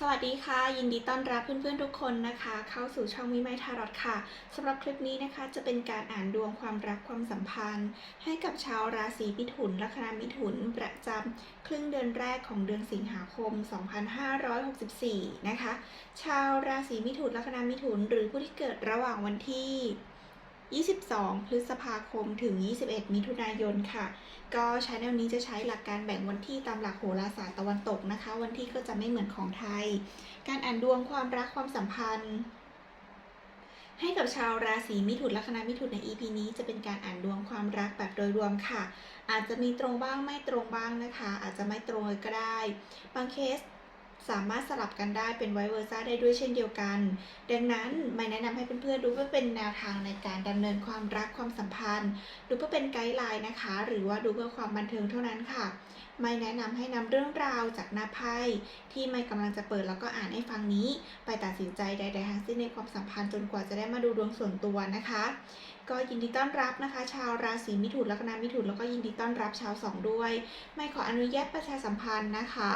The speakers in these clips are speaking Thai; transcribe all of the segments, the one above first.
สวัสดีค่ะ ยินดีต้อนรับเพื่อนๆทุกคนนะคะ เข้าสู่ช่องมิไมทารอตค่ะสำหรับคลิปนี้นะคะจะเป็นการอ่านดวงความรักความสัมพันธ์ ให้กับชาวราศีมิถุนลัคนามิถุนประจำครึ่งเดือนแรกของเดือนสิงหาคม 2564 นะคะ ชาวราศีมิถุนลัคนามิถุน หรือผู้ที่เกิดระหว่างวันที่ 22 พฤษภาคมถึง 21 มิถุนายนค่ะ ก็ชาแนลนี้จะใช้หลักการแบ่งวันที่ตามหลักโหราศาสตร์ตะวันตกนะคะ วันที่ก็จะไม่เหมือนของไทย การอ่านดวงความรักความสัมพันธ์ ให้กับชาวราศีมิถุนลัคนามิถุนใน EP นี้จะเป็นการอ่านดวงความรักแบบโดยรวมค่ะ อาจจะมีตรงบ้างไม่ตรงบ้างนะคะ อาจจะไม่ตรงเลยก็ได้ บางเคส สามารถสลับกันได้เป็นไวเวอร์ซ่าได้ด้วยเช่นเดียวกัน ดังนั้นไม่แนะนำให้เพื่อนๆดูเพื่อเป็นแนวทางในการดำเนินความรักความสัมพันธ์ ดูเพื่อเป็นไกด์ไลน์นะคะ หรือว่าดูเพื่อความบันเทิงเท่านั้นค่ะ ไม่แนะนำให้นำเรื่องราวจากหน้าไพ่ที่ไม่กำลังจะเปิดแล้วก็อ่านให้ฟังนี้ ไปตัดสินใจใดๆทั้งสิ้นในความสัมพันธ์จนกว่าจะได้มาดูดวงส่วนตัวนะคะ ก็ยินดีต้อนรับนะคะ ชาวราศีมิถุนลัคนามิถุนแล้วก็ยินดีต้อนรับชาวสองด้วย ไม่ขออนุญาตประชาสัมพันธ์นะคะ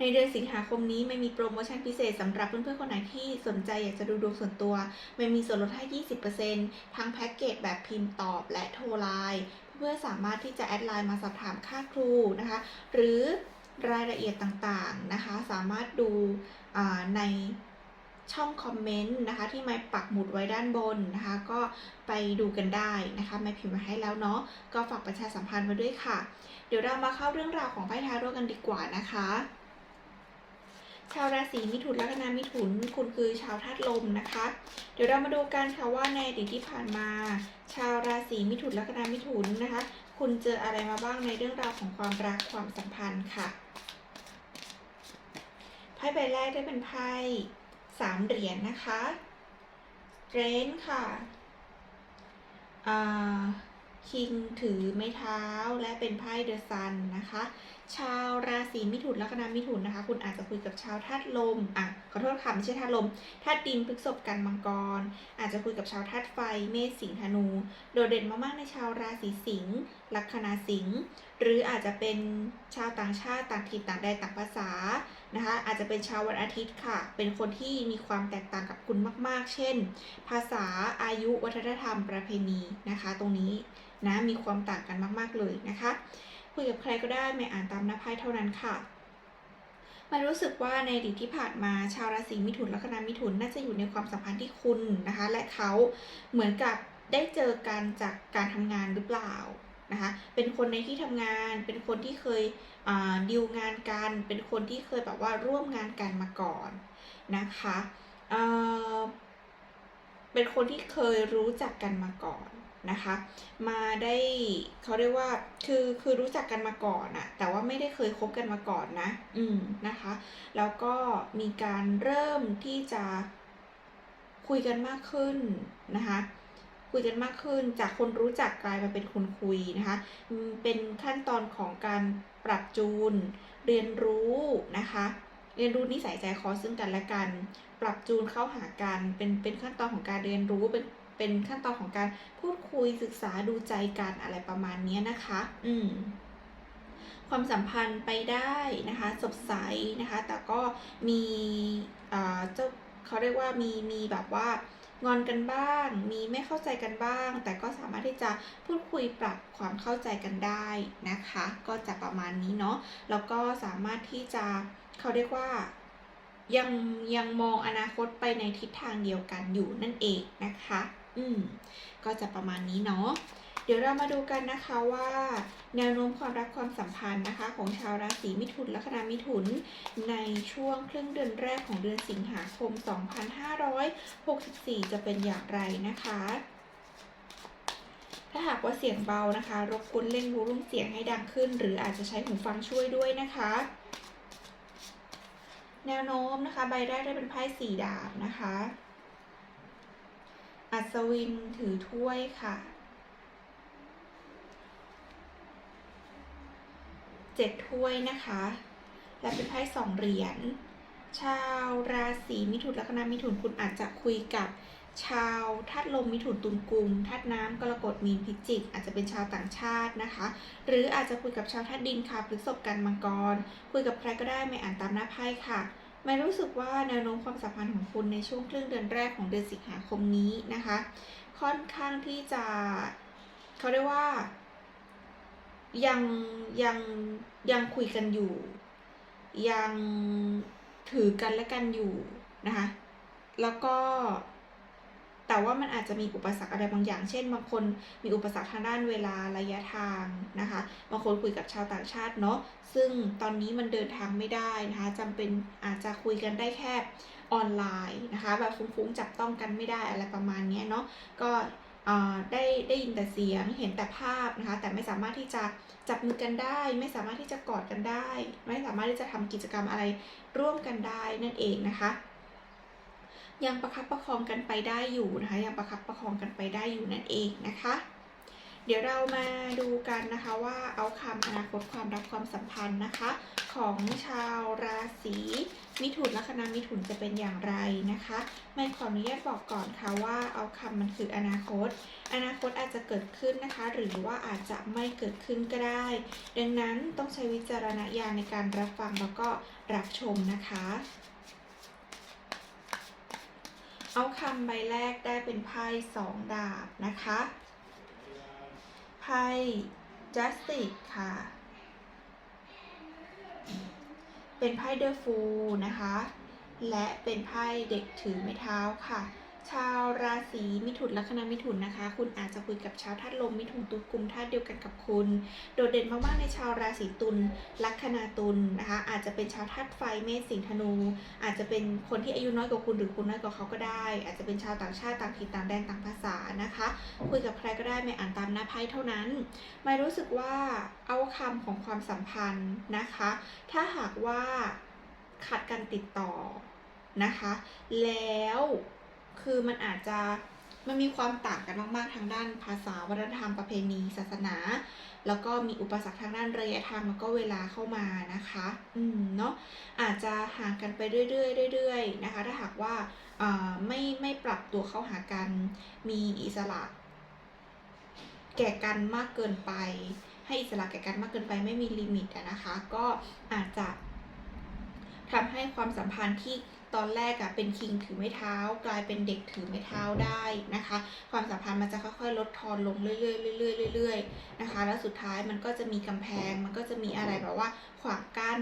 ในเดือนสิงหาคมนี้ไม่มีโปรโมชั่นพิเศษสำหรับเพื่อนๆคนไหนที่สนใจอยากจะดูดวงส่วนตัว ไม่มีส่วนลดให้ 20%ทั้งแพ็กเกจแบบพิมพ์ตอบและโทรไลน์เพื่อสามารถที่จะแอดไลน์มาสอบถามค่าครูนะคะ หรือรายละเอียดต่างๆนะคะ สามารถดูในช่องคอมเมนต์นะคะ ที่ไม่ปักหมุดไว้ด้านบนนะคะ ก็ไปดูกันได้นะคะไม่พิมพ์มาให้แล้วเนาะก็ฝากประชาสัมพันธ์ไว้ด้วยค่ะ เดี๋ยวเรามาเข้าเรื่องราวของไพ่ทาโร่กันดีกว่านะคะ ชาวราศีมิถุนลัคนามิถุนคุณคือชาวธาตุลมนะคะ เดี๋ยวเรามาดูกันค่ะว่าในอดีตที่ผ่านมา ชาวราศีมิถุนลัคนามิถุนนะคะ คุณเจออะไรมาบ้างในเรื่องราวของความรักความสัมพันธ์ค่ะไพ่ใบแรกได้เป็นไพ่สามเหรียญนะคะเรนค่ะคิงถือไม้เท้าและเป็นไพ่เดอะซันนะคะ ชาวราศีมิถุนลัคนามิถุนนะคะ คุณอาจจะคุยกับชาวธาตุลมอะขอโทษค่ะไม่ใช่ธาตุลมธาตุดินพฤษภกันมังกร อาจจะคุยกับชาวธาตุไฟ เมษสิงห์ธนู โดดเด่นมากๆในชาวราศีสิงห์ลัคนาสิงห์หรืออาจจะเป็นชาวต่างชาติต่างถิ่นต่างแดนต่างภาษานะคะ อาจจะเป็นชาววันอาทิตย์ค่ะ เป็นคนที่มีความแตกต่างกับคุณมาก ๆ เช่น ภาษาอายุวัฒนธรรมประเพณีนะคะ ตรงนี้นะมีความต่างกันมาก ๆเลยนะคะ คุยกับใครก็ได้ไม่อ่านตามหน้าไพ่เท่านั้นค่ะมันรู้สึกว่าในอดีตที่ผ่านมาชาวราศีมิถุนลัคนามิถุนน่าจะอยู่ในความสัมพันธ์ที่คุณนะคะ และเขาเหมือนกับได้เจอกันจากการทำงานหรือเปล่านะคะ เป็นคนในที่ทำงาน เป็นคนที่เคยดีลงานกัน เป็นคนที่เคยแบบว่าร่วมงานกันมาก่อนนะคะเเป็นคนที่เคยรู้จักกันมาก่อน นะคะ มาได้เขาเรียกว่าคือคือรู้จักกันมาก่อนอะแต่ว่าไม่ได้เคยคบกันมาก่อนนะ อืมนะคะ แล้วก็มีการเริ่มที่จะคุยกันมากขึ้นนะคะคุยกันมากขึ้นจากคนรู้จักกลายมาเป็นคนคุยนะคะอืมเป็นขั้นตอนของการปรับจูน เรียนรู้นะคะ เรียนรู้นิสัยใจคอซึ่งกันและกัน ปรับจูนเข้าหากันเป็นเป็นขั้นตอนของการเรียนรู้เป็น เป็นขั้นตอนของการพูดคุยศึกษาดูใจกันอะไรประมาณนี้นะคะ อืมความสัมพันธ์ไปได้นะคะสดใสนะคะ แต่ก็มีเจ้าเขาเรียกว่ามีมีแบบว่างอนกันบ้าง มีไม่เข้าใจกันบ้าง แต่ก็สามารถที่จะพูดคุยปรับความเข้าใจกันได้นะคะ ก็จะประมาณนี้เนาะแล้วก็สามารถที่จะเขาเรียกว่ายังยังมองอนาคตไปในทิศทางเดียวกันอยู่นั่นเองนะคะ อืมก็จะประมาณนี้เนาะเดี๋ยวเรามาดูกันนะคะว่าแนวโน้มความรักความสัมพันธ์นะคะ ของชาวราศีมิถุนแลัคนามิถุน ในช่วงครึ่งเดือนแรกของเดือนสิงหาคม 2564 จะเป็นอย่างไรนะคะ ถ้าหากว่าเสียงเบานะคะ รบกวนเร่งวูลุ่มเสียงให้ดังขึ้น หรืออาจจะใช้หูฟังช่วยด้วยนะคะ แนวโน้มนะคะ ใบแรกได้เป็นไพ่สี่ดาบนะคะ ศวินถือถ้วยค่ะ เจ็ดถ้วยนะคะ และเป็นไพ่สองเหรียญ ชาวราศีมิถุนลัคนามิถุนคุณอาจจะคุยกับชาวธาตุลมมิถุนตุลกุมธาตุน้ำกรกฎมีนพิจิก อาจจะเป็นชาวต่างชาตินะคะ หรืออาจจะคุยกับชาวธาตุดินค่ะพฤษภกันมังกร คุยกับใครก็ได้ไม่อ่านตามหน้าไพ่ค่ะ ม่รู้สึกว่าแนวโน้มความสัมพันธ์ของคุณในช่วงครึ่งเดือนแรกของเดือนสิงหาคมนี้นะคะ ค่อนข้างที่จะเขาเรียกว่า ยังยังยังคุยกันอยู่ ยังถือกันและกันอยู่นะคะ แล้วก็ แต่ว่ามันอาจจะมีอุปสรรคอะไรบางอย่าง เช่น บางคนมีอุปสรรคทางด้านเวลาระยะทางนะคะ บางคนคุยกับชาวต่างชาติเนาะ ซึ่งตอนนี้มันเดินทางไม่ได้นะคะจำเป็นอาจจะคุยกันได้แค่ออนไลน์นะคะ แบบฟุ้งๆจับต้องกันไม่ได้อะไรประมาณนี้เนาะ ก็เอ่อได้ได้ยินแต่เสียงเห็นแต่ภาพนะคะ แต่ไม่สามารถที่จะจับมือกันได้ ไม่สามารถที่จะกอดกันได้ ไม่สามารถที่จะทำกิจกรรมอะไรร่วมกันได้นั่นเองนะคะ ยังประคับประคองกันไปได้อยู่นะคะยังประคับประคองกันไปได้อยู่นั่นเองนะคะ เดี๋ยวเรามาดูกันนะคะว่าเอาคำอนาคตความรักความสัมพันธ์นะคะ ของชาวราศีมิถุนลัคนามิถุนจะเป็นอย่างไรนะคะไม่ขออนุญาตบอกก่อนค่ะว่าเอาคำมันคืออนาคต อนาคตอาจจะเกิดขึ้นนะคะ หรือว่าอาจจะไม่เกิดขึ้นก็ได้ ดังนั้นต้องใช้วิจารณญาณในการรับฟังแล้วก็รับชมนะคะ เอาคำใบแรกได้เป็นไพ่สองดาบนะคะไพ่ justice ค่ะ เป็นไพ่เดอะฟูนะคะ และเป็นไพ่เด็กถือไม้เท้าค่ะ ชาวราศีมิถุนลัคนามิถุนนะคะ คุณอาจจะคุยกับชาวธาตุลมมิถุนตุลกุมธาตุเดียวกันกับคุณ โดดเด่นมากๆในชาวราศีตุลลัคนาตุลนะคะ อาจจะเป็นชาวธาตุไฟเมษสิงธนู อาจจะเป็นคนที่อายุน้อยกว่าคุณหรือคุณน้อยกว่าเขาก็ได้ อาจจะเป็นชาวต่างชาติต่างถิ่นต่างแดนต่างภาษานะคะ คุยกับใครก็ได้ไม่อ่านตามหน้าไพ่เท่านั้นไม่รู้สึกว่าเอาคำของความสัมพันธ์นะคะ ถ้าหากว่าขาดการติดต่อนะคะ แล้ว คือมันอาจจะมันมีความต่างกันมากๆทางด้านภาษาวัฒนธรรมประเพณี ศาสนา แล้วก็มีอุปสรรคทางด้านระยะทางแล้วก็เวลาเข้ามานะคะ อืมเนาะอาจจะห่างกันไปเรื่อยๆเรื่อยๆนะคะ ถ้าหากว่าอ่าไม่ไม่ปรับตัวเข้าหากัน มีอิสระแก่กันมากเกินไป ให้อิสระแก่กันมากเกินไปไม่มีลิมิตอะนะคะ ก็อาจจะทำให้ความสัมพันธ์ที่ตอนแรกอะเป็นคิงถือไม้เท้า กลายเป็นเด็กถือไม้เท้าได้นะคะ ความสัมพันธ์มันจะค่อยๆ ลดทอนลงเรื่อยๆเรื่อยๆเรื่อยๆนะคะ แล้วสุดท้ายมันก็จะมีกำแพง มันก็จะมีอะไรแบบว่าขวางกั้น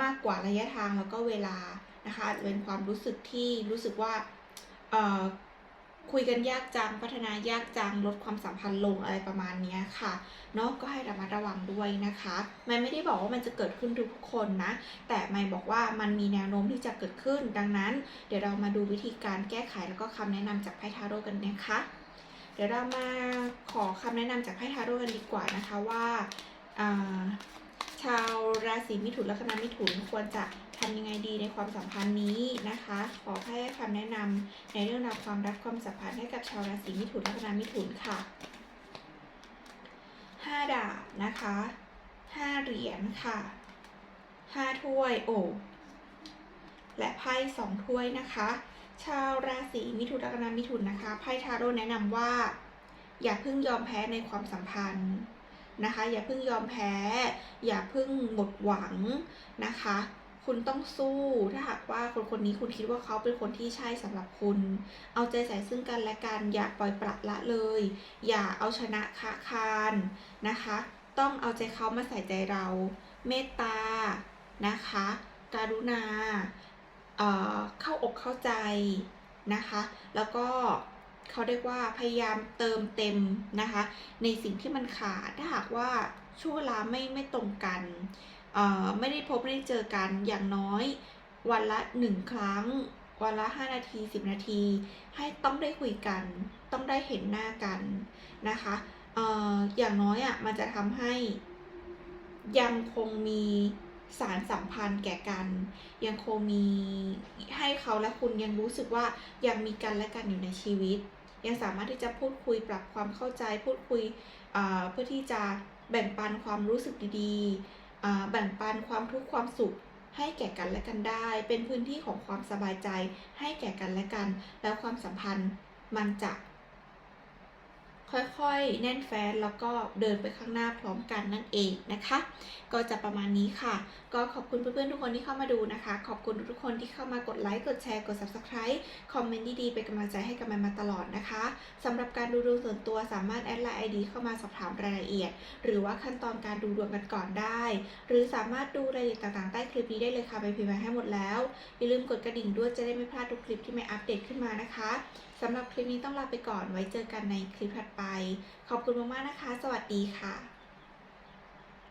มากกว่าระยะทางแล้วก็เวลานะคะอาจจะเป็นความรู้สึกที่รู้สึกว่าเอ่อ คุยกันยากจังพัฒนายากจังลดความสัมพันธ์ลงอะไรประมาณนี้ค่ะเนาะก็ให้ระมัดระวังด้วยนะคะไม่ไม่ได้บอกว่ามันจะเกิดขึ้นทุกคนนะ แต่ไม่บอกว่ามันมีแนวโน้มที่จะเกิดขึ้น ดังนั้น เดี๋ยวเรามาดูวิธีการแก้ไขแล้วก็คำแนะนำจากไพ่ทาโร่กันนะคะ เดี๋ยวเรามาขอคำแนะนำจากไพ่ทาโร่กันดีกว่านะคะว่าอ่าชาวราศีมิถุนลัคนามิถุนควรจะ ทำยังไงดีในความสัมพันธ์นี้นะคะ ขอให้คำแนะนำในเรื่องราวความรักความสัมพันธ์ให้กับชาวราศีมิถุนแลัคนามิถุนค่ะห้าดาบนะคะห้าเหรียญค่ะห้าถ้วยโอบและไพ่สองถ้วยนะคะ ชาวราศีมิถุนแลัคนามิถุนนะคะไพ่ทาโร่แนะนำว่า อย่าเพิ่งยอมแพ้ในความสัมพันธ์นะคะ อย่าเพิ่งยอมแพ้ อย่าเพิ่งหมดหวังนะคะ คุณต้องสู้ถ้าหากว่าคนคนนี้คุณคิดว่าเขาเป็นคนที่ใช่สำหรับคุณ เอาใจใส่ซึ่งกันและกันอย่าปล่อยปละละเลย อย่าเอาชนะคะคานนะคะ ต้องเอาใจเขามาใส่ใจเรา เมตตานะคะการุณาเอ่อเข้าอกเข้าใจนะคะ แล้วก็เขาเรียกว่าพยายามเติมเต็มนะคะ ในสิ่งที่มันขาดถ้าหากว่าช่วงเวลาไม่ไม่ตรงกัน ไม่ได้พบไม่ได้เจอกันอย่างน้อย วันละหนึ่งครั้ง วันละ 5 นาที 10 นาที ให้ต้องได้คุยกัน ต้องได้เห็นหน้ากันนะคะเอ่ออย่างน้อยอะมันจะทำให้ยังคงมีสารสัมพันธ์แก่กัน ยังคงมีให้เขาและคุณยังรู้สึกว่ายังมีกันและกันอยู่ในชีวิต ยังสามารถที่จะพูดคุยปรับความเข้าใจพูดคุยเอ่อเพื่อที่จะแบ่งปันความรู้สึกดีๆ แบ่งปันความทุกข์ความสุขให้แก่กันและกันได้ เป็นพื้นที่ของความสบายใจให้แก่กันและกัน แล้วความสัมพันธ์มันจะ ค่อยๆ แน่นแฟ้นแล้วก็เดินไปข้างหน้าพร้อมกันนั่นเองนะคะ ก็จะประมาณนี้ค่ะ ก็ขอบคุณเพื่อนๆทุกคนที่เข้ามาดูนะคะ ขอบคุณทุกคนที่เข้ามากดไลค์กดแชร์กด subscribe คอมเมนต์ดีๆเป็นกำลังใจให้กันมาตลอดนะคะสำหรับการดูดวงส่วนตัวสามารถแอดไลน์ ID เข้ามาสอบถามรายละเอียด หรือว่าขั้นตอนการดูดวงกันก่อนได้ หรือสามารถดูรายละเอียดต่างๆใต้คลิปนี้ได้เลยค่ะไปพิมพ์ไว้ให้หมดแล้วอย่าลืมกดกระดิ่งด้วยจะได้ไม่พลาดทุกคลิปที่ไม่อัปเดตขึ้นมานะคะ สำหรับคลิปนี้ต้องลาไปก่อนไว้เจอกันในคลิปถัดไป ขอบคุณมากๆนะคะ สวัสดีค่ะ